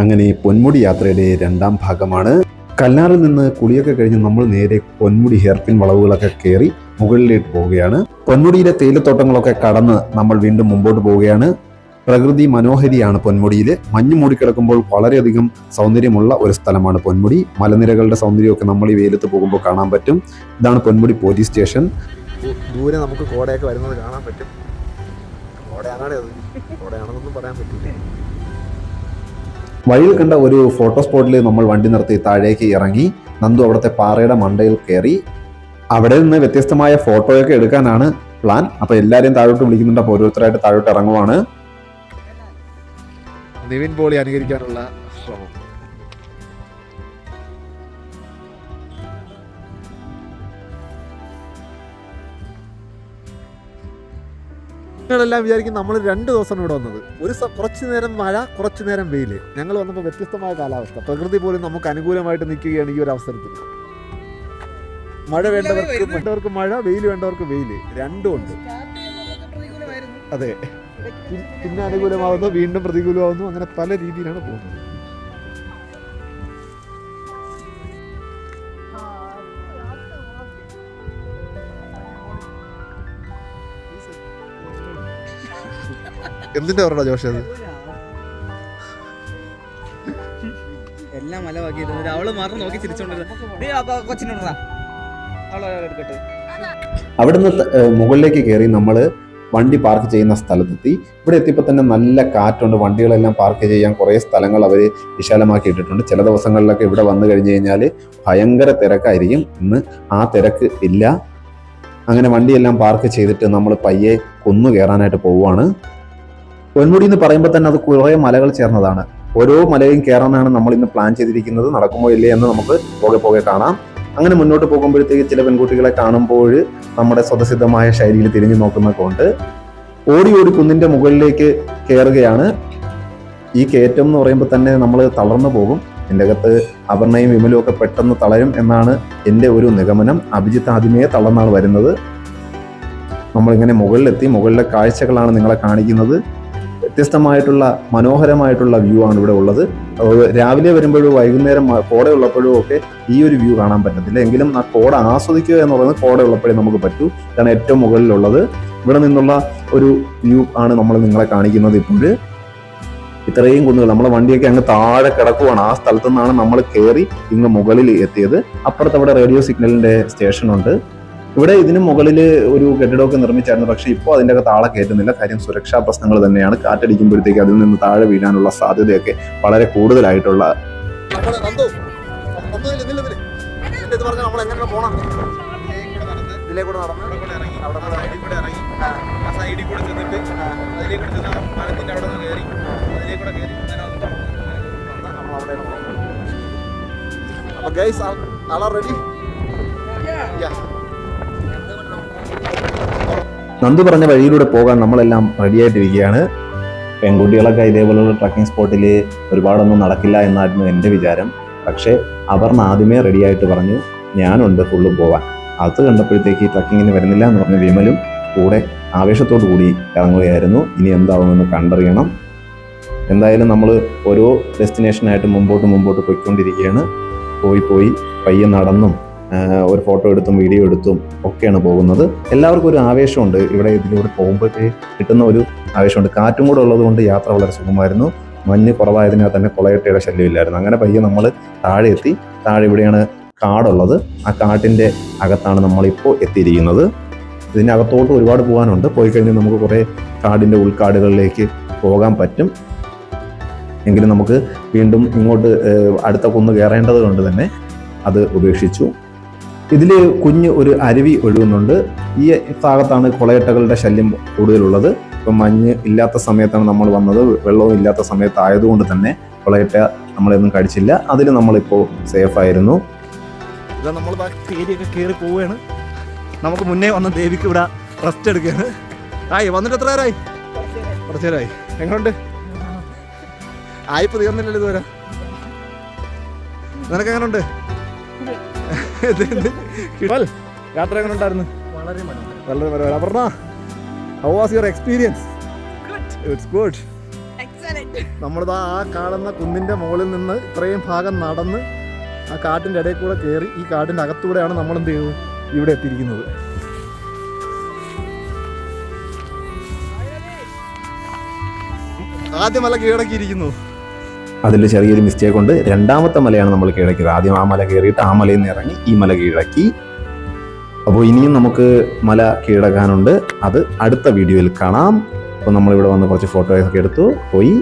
അങ്ങനെ പൊന്മുടി യാത്രയുടെ രണ്ടാം ഭാഗമാണ്. കല്ലാറിൽ നിന്ന് കുളിയൊക്കെ കഴിഞ്ഞ് നമ്മൾ നേരെ പൊന്മുടി ഹെയർപിൻ വളവുകളൊക്കെ കയറി മുകളിലേക്ക് പോവുകയാണ്. പൊന്മുടിയിലെ തേയിലത്തോട്ടങ്ങളൊക്കെ കടന്ന് നമ്മൾ വീണ്ടും മുമ്പോട്ട് പോവുകയാണ്. പ്രകൃതി മനോഹരിയാണ് പൊന്മുടിയിൽ മഞ്ഞ് മൂടിക്കിടക്കുമ്പോൾ വളരെയധികം സൗന്ദര്യമുള്ള ഒരു സ്ഥലമാണ് പൊന്മുടി. മലനിരകളുടെ സൗന്ദര്യമൊക്കെ നമ്മൾ ഈ വെയിലത്ത് പോകുമ്പോൾ കാണാൻ പറ്റും. ഇതാണ് പൊന്മുടി പോലീസ് സ്റ്റേഷൻ. ദൂരെ നമുക്ക് കോടയൊക്കെ വരുന്നത് കാണാൻ പറ്റും. കോടയാണെന്നൊന്നും പറയാൻ പറ്റില്ല. വഴിയിൽ കണ്ട ഒരു ഫോട്ടോ സ്പോട്ടിൽ നമ്മൾ വണ്ടി നിർത്തി താഴേക്ക് ഇറങ്ങി നന്ദു അവിടുത്തെ പാറയുടെ മണ്ടയിൽ കയറി അവിടെ നിന്ന് വ്യത്യസ്തമായ ഫോട്ടോയൊക്കെ എടുക്കാനാണ് പ്ലാൻ അപ്പൊ എല്ലാരെയും താഴോട്ട് വിളിക്കുന്നുണ്ട്. അപ്പൊ ഓരോരുത്തരായിട്ട് താഴോട്ട് ഇറങ്ങുവാണ്. നിവിൻ പോളി അനുകരിക്കാനുള്ള ശ്രമം. നിങ്ങളെല്ലാം വിചാരിക്കും നമ്മൾ രണ്ട് ദിവസമാണ് ഇവിടെ വന്നത്. ഒരു കുറച്ച് നേരം മഴ കുറച്ച് നേരം വെയിൽ ഞങ്ങൾ വന്നപ്പോൾ വ്യത്യസ്തമായ കാലാവസ്ഥ. പ്രകൃതി പോലും നമുക്ക് അനുകൂലമായിട്ട് നിൽക്കുകയാണ് ഈ ഒരു അവസരത്തിൽ. മഴ വേണ്ടവർക്ക് വേണ്ടവർക്ക് മഴ വെയിൽ വേണ്ടവർക്ക് വെയിൽ രണ്ടും ഉണ്ട്. അതെ. പിന്നെ അനുകൂലമാവുന്നു വീണ്ടും പ്രതികൂലമാവുന്നു അങ്ങനെ പല രീതിയിലാണ് പോകുന്നത്. എന്തിന്റെ പറഞ്ഞ ജോഷി അത്? എല്ലാം മലവാക്കിയിരുന്നു അവൾ മറന്ന് നോക്കി ചിരിച്ചോണ്ടിരുന്ന. കൊച്ചിനോടാ അവിടുന്ന് മുകളിലേക്ക് കയറി നമ്മൾ വണ്ടി പാർക്ക് ചെയ്യുന്ന സ്ഥലത്തെത്തി. ഇവിടെ എത്തിയപ്പോൾ തന്നെ നല്ല കാറ്റുണ്ട്. വണ്ടികളെല്ലാം പാർക്ക് ചെയ്യാൻ കുറേ സ്ഥലങ്ങൾ അവർ വിശാലമാക്കി ഇട്ടിട്ടുണ്ട്. ചില ദിവസങ്ങളിലൊക്കെ ഇവിടെ വന്നു കഴിഞ്ഞു കഴിഞ്ഞാൽ ഭയങ്കര തിരക്കായിരിക്കും. ഇന്ന് ആ തിരക്ക് ഇല്ല. അങ്ങനെ വണ്ടിയെല്ലാം പാർക്ക് ചെയ്തിട്ട് നമ്മൾ പയ്യെ കൊന്നു കയറാനായിട്ട് പോവുകയാണ് പൊന്മുടി എന്ന് പറയുമ്പോൾ തന്നെ അത് കുറേ മലകൾ ചേർന്നതാണ്. ഓരോ മലയും കയറാനാണ് നമ്മൾ ഇന്ന് പ്ലാൻ ചെയ്തിരിക്കുന്നത്. നടക്കുമോ ഇല്ലേ എന്ന് നമുക്ക് പോകെ പോകെ കാണാം. അങ്ങനെ മുന്നോട്ട് പോകുമ്പോഴത്തേക്ക് ചില പെൺകുട്ടികളെ കാണുമ്പോൾ നമ്മുടെ സ്വതസിദ്ധമായ ശൈലിയിൽ തിരിഞ്ഞു നോക്കുന്ന കൊണ്ട് ഓടി ഓടി കുന്നിന്റെ മുകളിലേക്ക് കയറുകയാണ്. ഈ കയറ്റം എന്ന് പറയുമ്പോൾ തന്നെ നമ്മൾ തളർന്നു പോകും. എന്റെ അകത്ത് അപർണയും വിമലും ഒക്കെ പെട്ടെന്ന് തളരും എന്നാണ് എന്റെ ഒരു നിഗമനം. അഭിജിത്ത് ആദ്യമേ തളർന്നാണ് വരുന്നത്. നമ്മളിങ്ങനെ മുകളിലെത്തി മുകളിലെ കാഴ്ചകളാണ് നിങ്ങളെ കാണിക്കുന്നത്. വ്യത്യസ്തമായിട്ടുള്ള മനോഹരമായിട്ടുള്ള വ്യൂ ആണ് ഇവിടെ ഉള്ളത്. രാവിലെ വരുമ്പോഴും വൈകുന്നേരം കോട ഉള്ളപ്പോഴും ഒക്കെ ഈ ഒരു വ്യൂ കാണാൻ പറ്റത്തില്ല. എങ്കിലും ആ കോട ആസ്വദിക്കുക എന്ന് പറയുന്നത് കോട ഉള്ളപ്പോഴേ നമുക്ക് പറ്റൂ. ഇതാണ് ഏറ്റവും മുകളിലുള്ളത്. ഇവിടെ നിന്നുള്ള ഒരു വ്യൂ ആണ് നമ്മൾ നിങ്ങളെ കാണിക്കുന്നത് ഇപ്പോൾ. ഇത്രയും കുന്നുകൾ നമ്മളെ വണ്ടിയൊക്കെ അങ്ങ് താഴെ കിടക്കുവാണ്. ആ സ്ഥലത്തു നിന്നാണ് നമ്മൾ കയറി ഇങ്ങ് മുകളിൽ എത്തിയത്. അപ്പുറത്ത് അവിടെ റേഡിയോ സിഗ്നലിന്റെ സ്റ്റേഷൻ ഉണ്ട് ഇവിടെ ഇതിനു മുകളിൽ ഒരു കെട്ടിടമൊക്കെ നിർമ്മിച്ചായിരുന്നു പക്ഷേ ഇപ്പോൾ അതിന്റെ അകത്ത് ആളെ കയറ്റുന്നില്ല. കാര്യം സുരക്ഷാ പ്രശ്നങ്ങൾ തന്നെയാണ്. കാറ്റടിക്കുമ്പോഴത്തേക്ക് അതിൽ നിന്ന് താഴെ വീഴാനുള്ള സാധ്യതയൊക്കെ വളരെ കൂടുതലായിട്ടുള്ള അപ്പൊ ഗൈസ് ആളാ നില്ല്, നന്ദു പറഞ്ഞ വഴിയിലൂടെ പോകാൻ നമ്മളെല്ലാം റെഡിയായിട്ടിരിക്കുകയാണ് പെൺകുട്ടികളൊക്കെ ഇതേപോലുള്ള ട്രക്കിംഗ് സ്പോട്ടിൽ ഒരുപാടൊന്നും നടക്കില്ല എന്നായിരുന്നു എന്റെ വിചാരം. പക്ഷേ അപർണ ആദ്യമേ റെഡിയായിട്ട് പറഞ്ഞു ഞാനുണ്ട് ഫുള്ള് പോവാൻ. അത് കണ്ടപ്പോഴത്തേക്ക് ട്രക്കിങ്ങിന് വരുന്നില്ല എന്ന് പറഞ്ഞ വിമലും കൂടെ ആവേശത്തോടു കൂടി ഇറങ്ങുകയായിരുന്നു. ഇനി എന്താവുമെന്ന് കണ്ടറിയണം. എന്തായാലും നമ്മൾ ഓരോ ഡെസ്റ്റിനേഷനായിട്ട് മുമ്പോട്ട് മുമ്പോട്ട് പോയിക്കൊണ്ടിരിക്കുകയാണ്. പോയി പോയി പയ്യെ നടന്നും ഒരു ഫോട്ടോ എടുത്തും വീഡിയോ എടുത്തും ഒക്കെയാണ് പോകുന്നത്. എല്ലാവർക്കും ഒരു ആവേശമുണ്ട് ഇവിടെ ഇതിലൂടെ പോകുമ്പോഴേ കിട്ടുന്ന ഒരു ആവേശമുണ്ട്. കാറ്റും കൂടെ ഉള്ളതുകൊണ്ട് യാത്ര വളരെ സുഖമായിരുന്നു. മഞ്ഞ് കുറവായതിനാൽ തന്നെ കുളയട്ടയുടെ ശല്യമില്ലായിരുന്നു. അങ്ങനെ പയ്യെ നമ്മൾ താഴെ എത്തി. താഴെ ഇവിടെയാണ് കാടുള്ളത്. ആ കാട്ടിന്റെ അകത്താണ് നമ്മളിപ്പോൾ എത്തിയിരിക്കുന്നത്. ഇതിനകത്തോട്ട് ഒരുപാട് പോകാനുണ്ട്. പോയി കഴിഞ്ഞാൽ നമുക്ക് കുറേ കാടിന്റെ ഉൾക്കാടുകളിലേക്ക് പോകാൻ പറ്റും. എങ്കിലും നമുക്ക് വീണ്ടും ഇങ്ങോട്ട് അടുത്ത കുന്ന് കയറേണ്ടത് കൊണ്ട് തന്നെ അത് ഉപേക്ഷിച്ചു. ഇതിൽ കുഞ്ഞ് ഒരു അരുവി ഒഴുകുന്നുണ്ട്. ഈ ഭാഗത്താണ് കൊളയട്ടകളുടെ ശല്യം കൂടുതലുള്ളത്. ഇപ്പം മഞ്ഞ് ഇല്ലാത്ത സമയത്താണ് നമ്മൾ വന്നത്. വെള്ളവും ഇല്ലാത്ത സമയത്തായതുകൊണ്ട് തന്നെ കൊളയട്ട നമ്മളൊന്നും കഴിച്ചില്ല അതിൽ നമ്മളിപ്പോൾ സേഫ് ആയിരുന്നു. ഇതാ നമ്മൾ ഏരിയൊക്കെ കയറി പോവുകയാണ് നമുക്ക് മുന്നേ വന്ന ദേവിക്ക് ഇവിടെ റെസ്റ്റ് എടുക്കുകയാണ് ആയി വന്നിട്ട് എത്ര നേരമായി കുറച്ച് നേരമായി എങ്ങനെയുണ്ട് ആയിപ്പോ തീർന്നില്ലല്ലോ ഇതുവരെ. നിനക്ക് എങ്ങനെയുണ്ട്. യാത്ര എങ്ങനെ ഉണ്ടായിരുന്നു? വളരെ വളരെ മനോഹരം. Aparna how was your experience it's good Excellent. നമ്മളിതാ ആ കാണുന്ന കുന്നിന്റെ മുകളിൽ നിന്ന് ഇത്രയും ഭാഗം നടന്ന് ആ കാട്ടിന്റെ ഇടയിൽ കൂടെ കയറി ഈ കാട്ടിന്റെ അകത്തൂടെയാണ് നമ്മൾ എന്ത് ചെയ്തത്? ഇവിടെ എത്തിയിരിക്കുന്നത്. ആദ്യമല്ല മല കീഴടക്കിയിരിക്കുന്നു. അതിൽ ചെറിയൊരു മിസ്റ്റേക്ക് ഉണ്ട്. രണ്ടാമത്തെ മലയാണ് നമ്മൾ കീഴടക്കിയത്. ആദ്യം ആ മല കയറിയിട്ട് ആ മലയിൽ നിന്ന് ഇറങ്ങി ഈ മല കീഴടക്കി. അപ്പോൾ ഇനിയും നമുക്ക് മല കീഴടക്കാനുണ്ട്. അത് അടുത്ത വീഡിയോയിൽ കാണാം. അപ്പോൾ നമ്മളിവിടെ വന്ന് കുറച്ച് ഫോട്ടോയൊക്കെ എടുത്തു. പോയി.